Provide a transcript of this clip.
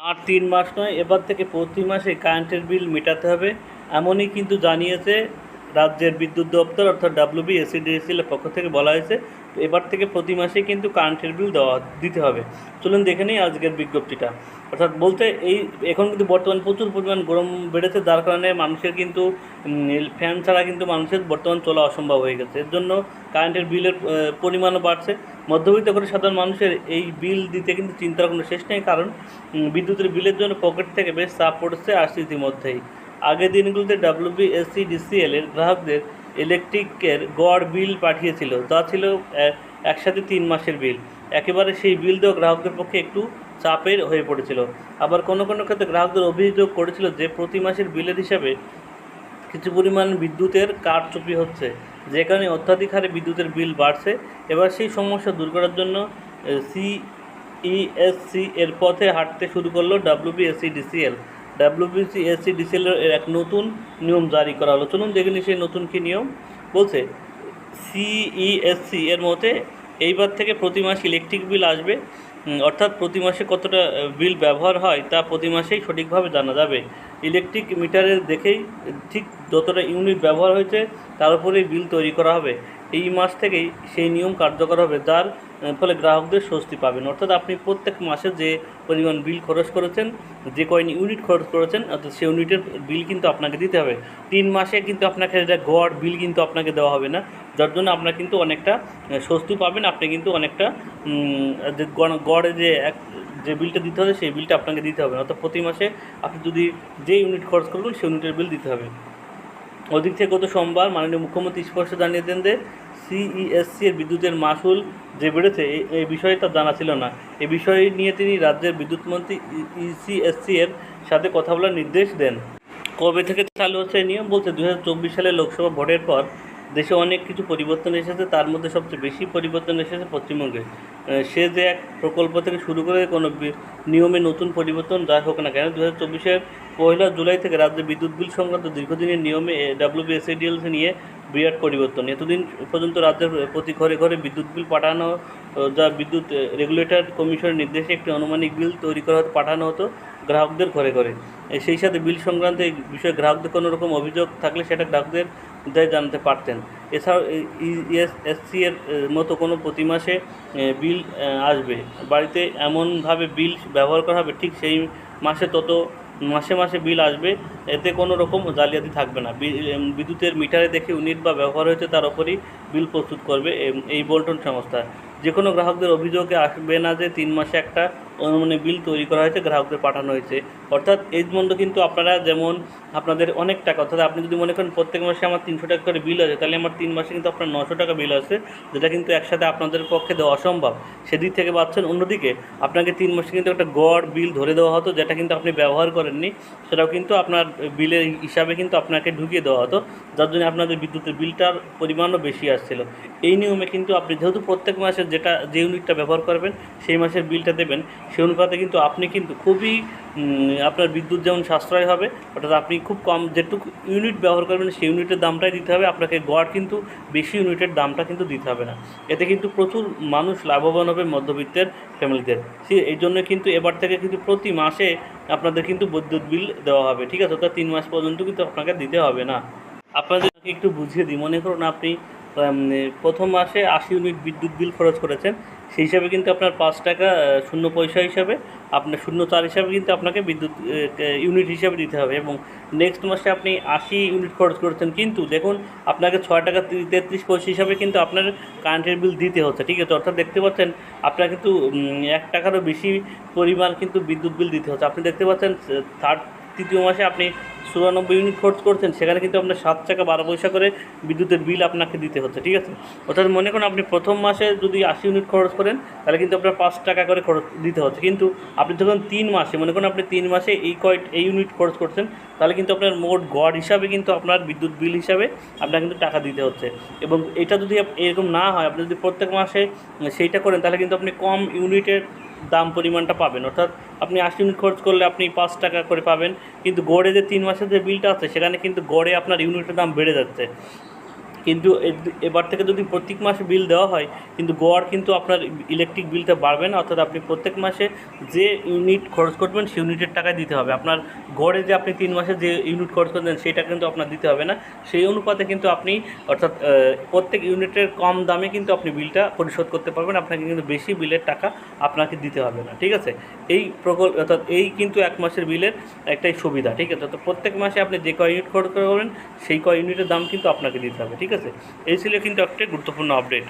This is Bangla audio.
আর তিন মাস নয়, এবার থেকে প্রতি মাসে কারেন্টের বিল মেটাতে হবে। এমনই কিন্তু জানিয়েছে রাজ্যের বিদ্যুৎ দপ্তর অর্থাৎ ডাব্লিউবি এসিডিএসিএল পক্ষ থেকে বলা হয়েছে এবার থেকে প্রতি মাসে কিন্তু কারেন্টের বিল দেওয়া দিতে হবে। চলুন দেখে নিই আজকের বিজ্ঞপ্তিটা। অর্থাৎ বলতে এই, এখন কিন্তু বর্তমানে প্রচুর পরিমাণ গরম বেড়েছে, যার কারণে মানুষের কিন্তু ফ্যান ছাড়া কিন্তু মানুষের বর্তমান চলা অসম্ভব হয়ে গেছে। এর জন্য কারেন্টের বিলের পরিমাণও বাড়ছে। মধ্যবিত্ত করে সাধারণ মানুষের এই বিল দিতে কিন্তু চিন্তার কোনো শেষ নেই, কারণ বিদ্যুতের বিলের জন্য পকেট থেকে বেশ চাপ পড়ছে আসছে ইতিমধ্যেই। আগের দিনগুলোতে ডাব্লিউবি এসসি ডিসিএল এর গ্রাহকদের ইলেকট্রিকের গড় বিল পাঠিয়েছিল, যা ছিল একসাথে তিন মাসের বিল একেবারে সেই বিল দেওয়া গ্রাহকদের পক্ষে একটু চাপের হয়ে পড়েছিল। আবার কোনো কোনো ক্ষেত্রে গ্রাহকদের অভিযোগ করেছিল যে, প্রতি মাসের বিলের হিসাবে কিছু পরিমাণ বিদ্যুতের কারচুপি হচ্ছে, যে কারণে অত্যাধিক হারে বিদ্যুতের বিল বাড়ছে। এবার সেই সমস্যা দূর করার জন্য সিইএসসি এর পথে হাঁটতে শুরু করল WBSC DCL WBC SC DCL এর এক নতুন নিয়ম জারি করা হলো। চলুন দেখে নিই সেই নতুন কী নিয়ম। বলছে সিইএসসি এর মতে এইবার থেকে প্রতি মাসে ইলেকট্রিক বিল আসবে। অর্থাৎ প্রতি মাসে কতটা বিল ব্যবহার হয় তা প্রতি মাসেই সঠিকভাবে জানা যাবে। ইলেকট্রিক মিটারে দেখেই, ঠিক যতটা ইউনিট ব্যবহার হয়েছে, তার উপরেই বিল তৈরি করা হবে। এই মাস থেকেই সেই নিয়ম কার্যকর হবে। যার ফলে গ্রাহকদের স্বস্তি পাবেন। অর্থাৎ আপনি প্রত্যেক মাসে যে পরিমাণ বিল খরচ করেছেন, যে কয়েন ইউনিট খরচ করেছেন, অর্থাৎ সেই ইউনিটের বিল কিন্তু আপনাকে দিতে হবে। তিন মাসে কিন্তু আপনাকে এটা গড় বিল কিন্তু আপনাকে দেওয়া হবে না। যার জন্য আপনার কিন্তু অনেকটা স্বস্তি পাবেন। আপনি কিন্তু অনেকটা যে গড়ে যে এক, যে বিলটা দিতে হবে, সেই বিলটা আপনাকে দিতে হবে। অর্থাৎ প্রতি মাসে আপনি যদি যে ইউনিট খরচ করবেন, সেই ইউনিটের বিল দিতে হবে। ওদিক থেকে গত সোমবার মাননীয় মুখ্যমন্ত্রী স্পষ্ট জানিয়ে দেন যে সিইএসসি এর বিদ্যুতের মাসুল যে বেড়েছে এই- বিষয়ে তার জানা ছিল না। এ বিষয় নিয়ে তিনি রাজ্যের বিদ্যুৎ মন্ত্রী ইসিএসসি এর সাথে কথা বলার নির্দেশ দেন। কবে থেকে চালু হচ্ছে এই নিয়ম বলছে? দু হাজার চব্বিশ সালে লোকসভা ভোটের পর দেশে অনেক কিছু পরিবর্তন এসেছে, তার মধ্যে সবচেয়ে বেশি পরিবর্তন এসেছে পশ্চিমবঙ্গে। সে যে এক প্রকল্প থেকে শুরু করে কোনো নিয়মে নতুন পরিবর্তন যাই হোক না কেন দু হাজার চব্বিশের পয়লা জুলাই থেকে রাজ্যে বিদ্যুৎ বিল সংক্রান্ত দীর্ঘদিনের নিয়মে ডাব্লিউবিএসএডিএলসি নিয়ে বিরাট পরিবর্তন। এতদিন পর্যন্ত রাজ্যের প্রতি ঘরে ঘরে বিদ্যুৎ বিল পাঠানো যা বিদ্যুৎ রেগুলেটর কমিশনের নির্দেশে একটি আনুমানিক বিল তৈরি করা হতো, পাঠানো হতো গ্রাহকদের ঘরে ঘরে। সেই সাথে বিল সংক্রান্ত বিষয়ে গ্রাহকদের কোনো রকম অভিযোগ থাকলে সেটা গ্রাহকদের জানাতে পারতেন। এছাড়াও ইএসএসসি এর মতো কোনো প্রতি মাসে বিল আসবে। বাড়িতে এমনভাবে বিল ব্যবহার করা হবে, ঠিক সেই মাসে তত মাসে মাসে বিল আসবে, এতে কোনো রকম জালিয়াতি থাকবে না। বিদ্যুতের মিটারে দেখে ইউনিট বা ব্যবহার হয়েছে, তার ওপরই বিল প্রস্তুত করবে এই বল্টন সংস্থা। যে কোনো গ্রাহকদের অভিযোগে আসবে না যে তিন মাসে একটা মানে বিল তৈরি করা হয়েছে, গ্রাহকদের পাঠানো হয়েছে। অর্থাৎ এই মধ্যে কিন্তু আপনারা যেমন আপনাদের অনেক টাকা, অর্থাৎ আপনি যদি মনে করেন প্রত্যেক মাসে আমার তিনশো টাকা করে বিল আছে, তাহলে আমার তিন মাসে কিন্তু আপনার নশো টাকা বিল আছে, যেটা কিন্তু একসাথে আপনাদের পক্ষে দেওয়া অসম্ভব। সেদিক থেকে পাচ্ছেন অন্যদিকে, আপনাকে তিন মাসে কিন্তু একটা গড় বিল ধরে দেওয়া হতো, যেটা কিন্তু আপনি ব্যবহার করেননি, সেটাও কিন্তু আপনার বিলের হিসাবে কিন্তু আপনাকে ঢুকিয়ে দেওয়া হতো, যার জন্য আপনাদের বিদ্যুতের বিলটার পরিমাণও বেশি আসছিল। এই নিয়মে কিন্তু আপনি যেহেতু প্রত্যেক মাসে যেটা, যে ইউনিটটা ব্যবহার করবেন, সেই মাসের বিলটা দেবেন সেই অনুপাতে কিন্তু আপনি কিন্তু খুবই আপনার বিদ্যুৎ যেমন সাশ্রয় হবে, অর্থাৎ আপনি খুব কম যেটুকু ইউনিট ব্যবহার করবেন, সেই ইউনিটের দামটাই দিতে হবে, আপনাকে গড় কিন্তু বেশি ইউনিটের দামটা কিন্তু দিতে হবে না। এতে কিন্তু প্রচুর মানুষ লাভবান হবে মধ্যবিত্তের ফ্যামিলিদের। সে, এই জন্য কিন্তু এবার থেকে কিন্তু প্রতি মাসে আপনাদের কিন্তু বিদ্যুৎ বিল দেওয়া হবে, ঠিক আছে? অর্থাৎ তিন মাস পর্যন্ত কিন্তু আপনাকে দিতে হবে না। আপনাদেরকে একটু বুঝিয়ে দিই, মনে করুন আপনি প্রথম মাসে আশি ইউনিট বিদ্যুৎ বিল খরচ করেছেন। সেই হিসাবে কিন্তু আপনার পাঁচ টাকা শূন্য পয়সা হিসাবে আপনার শূন্য চার হিসাবে কিন্তু আপনাকে বিদ্যুৎ ইউনিট হিসাবে দিতে হবে এবং নেক্সট মাসে আপনি আশি ইউনিট খরচ করেছেন। কিন্তু দেখুন, আপনাকে ছয় টাকা তেত্রিশ পয়সা হিসাবে কিন্তু আপনার কারেন্টের বিল দিতে হচ্ছে, ঠিক আছে? অর্থাৎ দেখতে পাচ্ছেন, আপনার কিন্তু এক টাকারও বেশি পরিমাণ কিন্তু বিদ্যুৎ বিল দিতে হচ্ছে। আপনি দেখতে পাচ্ছেন থার্ড তৃতীয় মাসে আপনি চুরানব্বই ইউনিট খরচ করছেন, সেখানে কিন্তু আপনার সাত টাকা বারো পয়সা করে বিদ্যুতের বিল আপনাকে দিতে হচ্ছে, ঠিক আছে? অর্থাৎ মনে করুন আপনি প্রথম মাসে যদি আশি ইউনিট খরচ করেন, তাহলে কিন্তু আপনার পাঁচ টাকা করে খরচ দিতে হচ্ছে। কিন্তু আপনি যখন তিন মাসে, মনে করুন আপনি তিন মাসে এই কয়েক, এই ইউনিট খরচ করছেন, তাহলে কিন্তু আপনার মোট গড় হিসাবে কিন্তু আপনার বিদ্যুৎ বিল হিসাবে আপনার কিন্তু টাকা দিতে হচ্ছে। এবং এটা যদি এরকম না হয়, আপনি যদি প্রত্যেক মাসে সেইটা করেন, তাহলে কিন্তু আপনি কম ইউনিটের দাম পরিমাণটা পাবেন। অর্থাৎ আপনি আশি ইউনিট খরচ করলে আপনি পাঁচ টাকা করে পাবেন। কিন্তু গড়ে যে তিন মাসের যে বিলটা আছে, সেখানে কিন্তু গড়ে আপনার ইউনিটের দাম বেড়ে যাচ্ছে। কিন্তু এবার থেকে যদি প্রত্যেক মাসে বিল দেওয়া হয়, কিন্তু গোয়ার কিন্তু আপনার ইলেকট্রিক বিলটা বাড়বে না, অর্থাৎ আপনি প্রত্যেক মাসে যে ইউনিট খরচ করবেন, সেই ইউনিটের টাকায় দিতে হবে। আপনার গড়ে যে আপনি তিন মাসে যে ইউনিট খরচ করবেন, সেটা কিন্তু আপনার দিতে হবে না। সেই অনুপাতে কিন্তু আপনি, অর্থাৎ প্রত্যেক ইউনিটের কম দামে কিন্তু আপনি বিলটা পরিশোধ করতে পারবেন। আপনাকে কিন্তু বেশি বিলের টাকা আপনাকে দিতে হবে না, ঠিক আছে? এই প্রকল্প, অর্থাৎ এই কিন্তু এক মাসের বিলের একটাই সুবিধা, ঠিক আছে? তো প্রত্যেক মাসে আপনি যে কয় ইউনিট খরচ করবেন, সেই কয় ইউনিটের দাম কিন্তু আপনাকে দিতে হবে ঠিক আছে এই ছিল কিন্তু একটা গুরুত্বপূর্ণ আপডেট